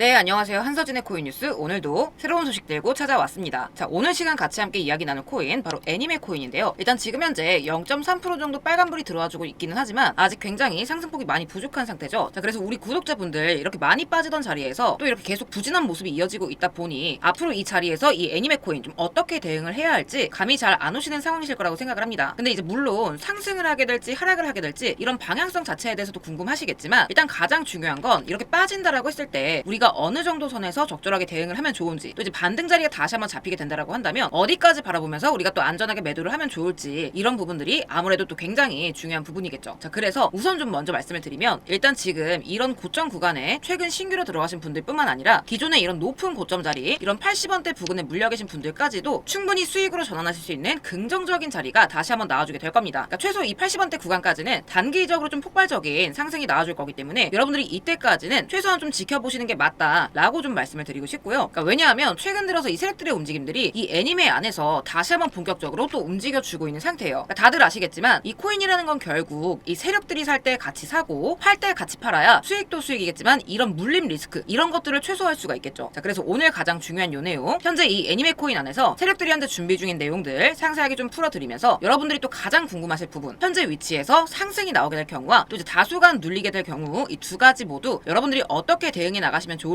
네, 안녕하세요. 한서진의 코인 뉴스. 오늘도 새로운 소식 들고 찾아왔습니다. 자, 오늘 시간 같이 함께 이야기 나눌 코인, 바로 애니메 코인인데요. 일단 지금 현재 0.3% 정도 빨간불이 들어와주고 있기는 하지만 아직 굉장히 상승폭이 많이 부족한 상태죠. 자, 그래서 우리 구독자분들 이렇게 많이 빠지던 자리에서 또 이렇게 계속 부진한 모습이 이어지고 있다 보니 앞으로 이 자리에서 이 애니메 코인 좀 어떻게 대응을 해야 할지 감이 잘 안 오시는 상황이실 거라고 생각을 합니다. 근데 이제 물론 상승을 하게 될지 하락을 하게 될지 이런 방향성 자체에 대해서도 궁금하시겠지만 일단 가장 중요한 건 이렇게 빠진다라고 했을 때 우리가 어느 정도 선에서 적절하게 대응을 하면 좋은지 또 이제 반등 자리가 다시 한번 잡히게 된다라고 한다면 어디까지 바라보면서 우리가 또 안전하게 매도를 하면 좋을지 이런 부분들이 아무래도 또 굉장히 중요한 부분이겠죠. 자 그래서 우선 좀 먼저 말씀을 드리면 일단 지금 이런 고점 구간에 최근 신규로 들어가신 분들뿐만 아니라 기존에 이런 높은 고점 자리 이런 80원대 부근에 물려 계신 분들까지도 충분히 수익으로 전환하실 수 있는 긍정적인 자리가 다시 한번 나와주게 될 겁니다. 그러니까 최소 이 80원대 구간까지는 단기적으로 좀 폭발적인 상승이 나와줄 거기 때문에 여러분들이 이때까지는 최소한 좀 지켜보시는 게 맞다 라고 좀 말씀을 드리고 싶고요. 그러니까 왜냐하면 최근 들어서 이 세력들의 움직임들이 이 애니메 안에서 다시 한번 본격적으로 또 움직여주고 있는 상태예요. 그러니까 다들 아시겠지만 이 코인이라는 건 결국 이 세력들이 살 때 같이 사고 팔 때 같이 팔아야 수익도 수익이겠지만 이런 물림 리스크 이런 것들을 최소화할 수가 있겠죠. 자 그래서 오늘 가장 중요한 요 내용 현재 이 애니메 코인 안에서 세력들이 한테 준비 중인 내용들 상세하게 좀 풀어드리면서 여러분들이 또 가장 궁금하실 부분 현재 위치에서 상승이 나오게 될 경우와 또 이제 다수간 눌리게 될 경우 이 두 가지 모두 여러분들이 어떻게 대응해 나가시면 좋을지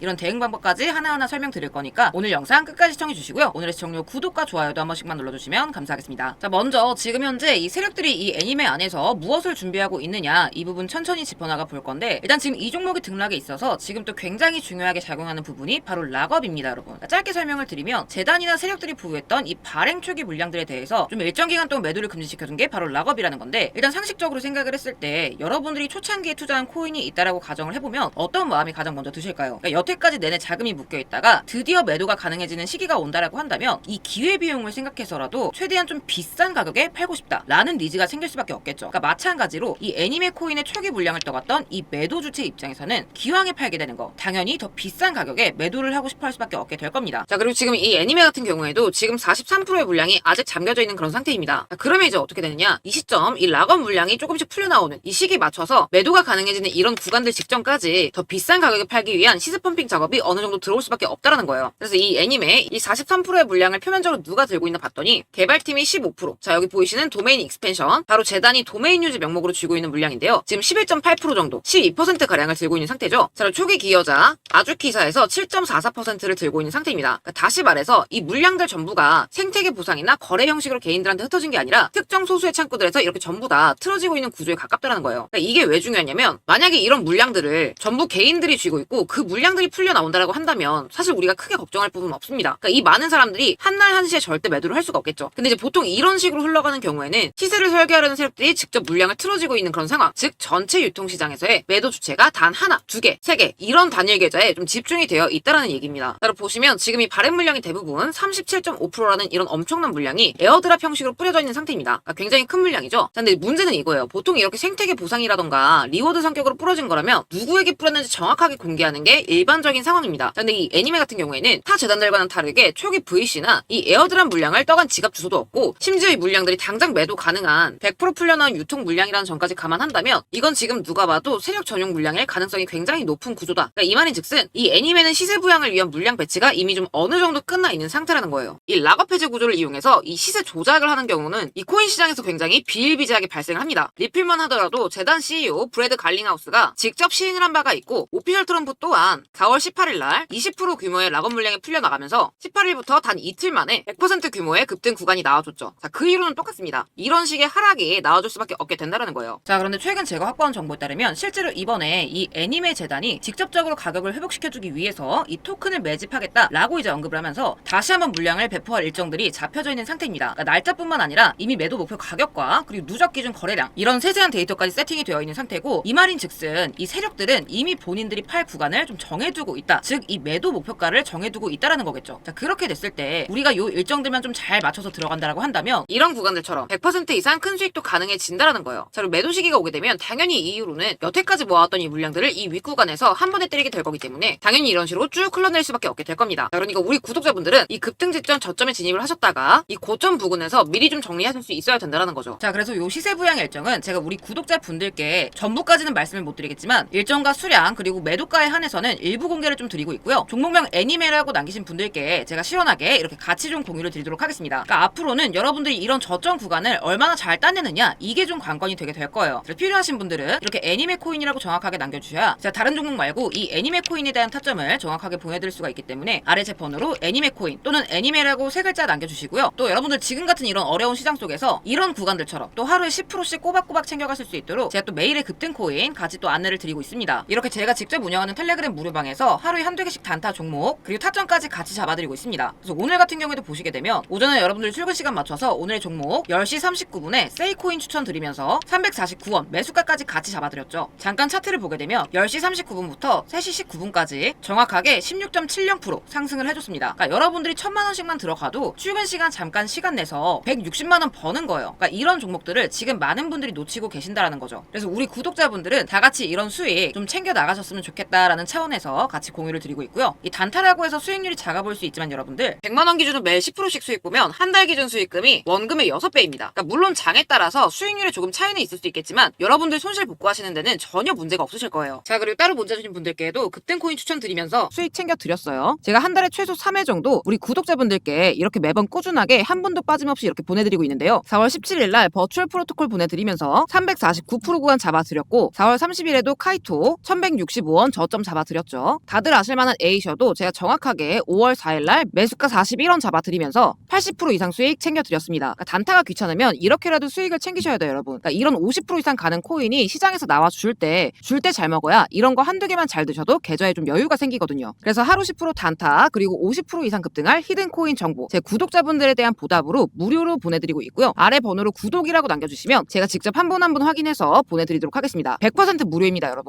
이런 대응 방법까지 하나하나 설명드릴 거니까 오늘 영상 끝까지 시청해 주시고요. 오늘의 시청료 구독과 좋아요도 한 번씩만 눌러주시면 감사하겠습니다. 자 먼저 지금 현재 이 세력들이 이 애니메 안에서 무엇을 준비하고 있느냐 이 부분 천천히 짚어나가 볼 건데 일단 지금 이 종목이 등락에 있어서 지금 또 굉장히 중요하게 작용하는 부분이 바로 락업입니다 여러분 그러니까 짧게 설명을 드리면 재단이나 세력들이 보유했던 이 발행 초기 물량들에 대해서 좀 일정 기간 동안 매도를 금지시켜준 게 바로 락업이라는 건데 일단 상식적으로 생각을 했을 때 여러분들이 초창기에 투자한 코인이 있다라고 가정을 해보면 어떤 마음이 가장 먼저 드실까요? 그러니까 여태까지 내내 자금이 묶여 있다가 드디어 매도가 가능해지는 시기가 온다라고 한다면 이 기회 비용을 생각해서라도 최대한 좀 비싼 가격에 팔고 싶다라는 니즈가 생길 수밖에 없겠죠. 그러니까 마찬가지로 이 애니메 코인의 초기 물량을 떠갔던 이 매도 주체 입장에서는 기왕에 팔게 되는 거 당연히 더 비싼 가격에 매도를 하고 싶어 할 수밖에 없게 될 겁니다. 자 그리고 지금 이 애니메 같은 경우에도 지금 43%의 물량이 아직 잠겨져 있는 그런 상태입니다. 자, 그러면 이제 어떻게 되느냐? 이 시점 이 락업 물량이 조금씩 풀려 나오는 이 시기에 맞춰서 매도가 가능해지는 이런 구간들 직전까지 더 비싼 가격에 팔기 위한 시세 펌핑 작업이 어느 정도 들어올 수밖에 없다라는 거예요. 그래서 이 애니메 이 43%의 물량을 표면적으로 누가 들고 있나 봤더니 개발팀이 15%. 자 여기 보이시는 도메인 익스펜션 바로 재단이 도메인 유지 명목으로 쥐고 있는 물량인데요. 지금 11.8% 정도, 12% 가량을 들고 있는 상태죠. 자 초기 기여자 아주키사에서 7.44%를 들고 있는 상태입니다. 그러니까 다시 말해서 이 물량들 전부가 생태계 보상이나 거래 형식으로 개인들한테 흩어진 게 아니라 특정 소수의 창구들에서 이렇게 전부 다 틀어지고 있는 구조에 가깝다는 거예요. 그러니까 이게 왜 중요하냐면 만약에 이런 물량들을 전부 개인들이 쥐고 있고 그 물량들이 풀려 나온다라고 한다면 사실 우리가 크게 걱정할 부분은 없습니다. 그러니까 이 많은 사람들이 한 날 한시에 절대 매도를 할 수가 없겠죠. 근데 이제 보통 이런 식으로 흘러가는 경우에는 시세를 설계하려는 세력들이 직접 물량을 틀어지고 있는 그런 상황, 즉 전체 유통시장에서의 매도 주체가 단 하나, 두 개, 세 개 이런 단일 계좌에 좀 집중이 되어 있다라는 얘기입니다. 따라 보시면 지금 이 발행 물량이 대부분 37.5%라는 이런 엄청난 물량이 에어드랍 형식으로 뿌려져 있는 상태입니다. 그러니까 굉장히 큰 물량이죠. 자, 근데 문제는 이거예요. 보통 이렇게 생태계 보상이라던가 리워드 성격으로 뿌려진 거라면 누구에게 뿌렸는지 정확하게 공개하는 게 일반적인 상황입니다. 자, 근데 이 애니메 같은 경우에는 타 재단들과는 다르게 초기 VC나 이 에어드랍 물량을 떠간 지갑 주소도 없고 심지어 이 물량들이 당장 매도 가능한 100% 풀려나온 유통 물량이라는 점까지 감안한다면 이건 지금 누가 봐도 세력 전용 물량일 가능성이 굉장히 높은 구조다. 그러니까 이 말인즉슨 이 애니메는 시세 부양을 위한 물량 배치가 이미 좀 어느 정도 끝나 있는 상태라는 거예요. 이 락업 해제 구조를 이용해서 이 시세 조작을 하는 경우는 이 코인 시장에서 굉장히 비일비재하게 발생을 합니다. 리필만 하더라도 재단 CEO 브래드 갈링하우스가 직접 시인을 한 바가 있고 오피셜 트럼프 또한 4월 18일 날 20% 규모의 락업 물량이 풀려나가면서 18일부터 단 이틀 만에 100% 규모의 급등 구간이 나와줬죠. 자, 그 이유는 똑같습니다. 이런 식의 하락이 나와줄 수밖에 없게 된다는 거예요. 자, 그런데 최근 제가 확보한 정보에 따르면 실제로 이번에 이 애니메 재단이 직접적으로 가격을 회복시켜주기 위해서 이 토큰을 매집하겠다라고 이제 언급을 하면서 다시 한번 물량을 배포할 일정들이 잡혀져 있는 상태입니다. 그러니까 날짜뿐만 아니라 이미 매도 목표 가격과 그리고 누적 기준 거래량 이런 세세한 데이터까지 세팅이 되어 있는 상태고 이 말인 즉슨 이 세력들은 이미 본인들이 팔 구간을 좀 정해두고 있다. 즉 이 매도 목표가를 정해두고 있다라는 거겠죠. 자 그렇게 됐을 때 우리가 요 일정들만 좀 잘 맞춰서 들어간다라고 한다면 이런 구간들처럼 100% 이상 큰 수익도 가능해진다라는 거예요. 자 그리고 매도 시기가 오게 되면 당연히 이 이후로는 여태까지 모아왔던 이 물량들을 이 윗구간에서 한 번에 때리게 될 거기 때문에 당연히 이런 식으로 쭉 흘러낼 수밖에 없게 될 겁니다. 자, 그러니까 우리 구독자분들은 이 급등 직전 저점에 진입을 하셨다가 이 고점 부근에서 미리 좀 정리하실 수 있어야 된다는 거죠. 자 그래서 요 시세 부양 일정은 제가 우리 구독자분들께 전부까지는 말씀을 못 드리겠지만 일정과 수량 그리고 매도가에 한해서 코인에서는 일부 공개를 좀 드리고 있고요. 종목명 애니메라고 남기신 분들께 제가 시원하게 이렇게 같이 좀 공유를 드리도록 하겠습니다. 그러니까 앞으로는 여러분들이 이런 저점 구간을 얼마나 잘 따내느냐 이게 좀 관건이 되게 될 거예요. 그래서 필요하신 분들은 이렇게 애니메 코인이라고 정확하게 남겨주셔야 제가 다른 종목 말고 이 애니메 코인에 대한 타점을 정확하게 보내드릴 수가 있기 때문에 아래 제 번호로 애니메 코인 또는 애니메라고 세 글자 남겨주시고요. 또 여러분들 지금 같은 이런 어려운 시장 속에서 이런 구간들처럼 또 하루에 10%씩 꼬박꼬박 챙겨가실 수 있도록 제가 또 매일의 급등 코인 같이 또 안내를 드리고 있습니다. 이렇게 제가 직접 운영하는 텔레그램 무료방에서 하루에 한두 개씩 단타 종목 그리고 타점까지 같이 잡아드리고 있습니다. 그래서 오늘 같은 경우에도 보시게 되면 오전에 여러분들 출근 시간 맞춰서 오늘의 종목 10시 39분에 세이코인 추천 드리면서 349원 매수가까지 같이 잡아드렸죠. 잠깐 차트를 보게 되면 10시 39분부터 3시 19분까지 정확하게 16.70% 상승을 해줬습니다. 그러니까 여러분들이 천만 원씩만 들어가도 출근 시간 잠깐 시간 내서 160만 원 버는 거예요. 그러니까 이런 종목들을 지금 많은 분들이 놓치고 계신다라는 거죠. 그래서 우리 구독자분들은 다 같이 이런 수익 좀 챙겨 나가셨으면 좋겠다라는 차원에서 같이 공유를 드리고 있고요. 이 단타라고 해서 수익률이 작아 보일 수 있지만 여러분들 100만 원 기준으로 매일 10%씩 수익 보면 한 달 기준 수익금이 원금의 6배입니다. 그러니까 물론 장에 따라서 수익률에 조금 차이는 있을 수 있겠지만 여러분들 손실 복구하시는 데는 전혀 문제가 없으실 거예요. 자 그리고 따로 문제 주신 분들께도 급등 코인 추천드리면서 수익 챙겨 드렸어요. 제가 한 달에 최소 3회 정도 우리 구독자분들께 이렇게 매번 꾸준하게 한 분도 빠짐없이 이렇게 보내드리고 있는데요. 4월 17일 날 버추얼 프로토콜 보내드리면서 349% 구간 잡아드렸고 4월 30일에도 카이토 1165원 저점 잡아 드렸죠. 다들 아실만한 A셔도 제가 정확하게 5월 4일 날 매수가 41원 잡아드리면서 80% 이상 수익 챙겨드렸습니다. 그러니까 단타가 귀찮으면 이렇게라도 수익을 챙기셔야 돼요, 여러분. 그러니까 이런 50% 이상 가는 코인이 시장에서 나와 줄 때 줄 때 잘 먹어야 이런 거 한두 개만 잘 드셔도 계좌에 좀 여유가 생기거든요. 그래서 하루 10% 단타 그리고 50% 이상 급등할 히든 코인 정보 제 구독자분들에 대한 보답으로 무료로 보내드리고 있고요. 아래 번호로 구독이라고 남겨주시면 제가 직접 한 분 한분 확인해서 보내드리도록 하겠습니다. 100% 무료입니다, 여러분.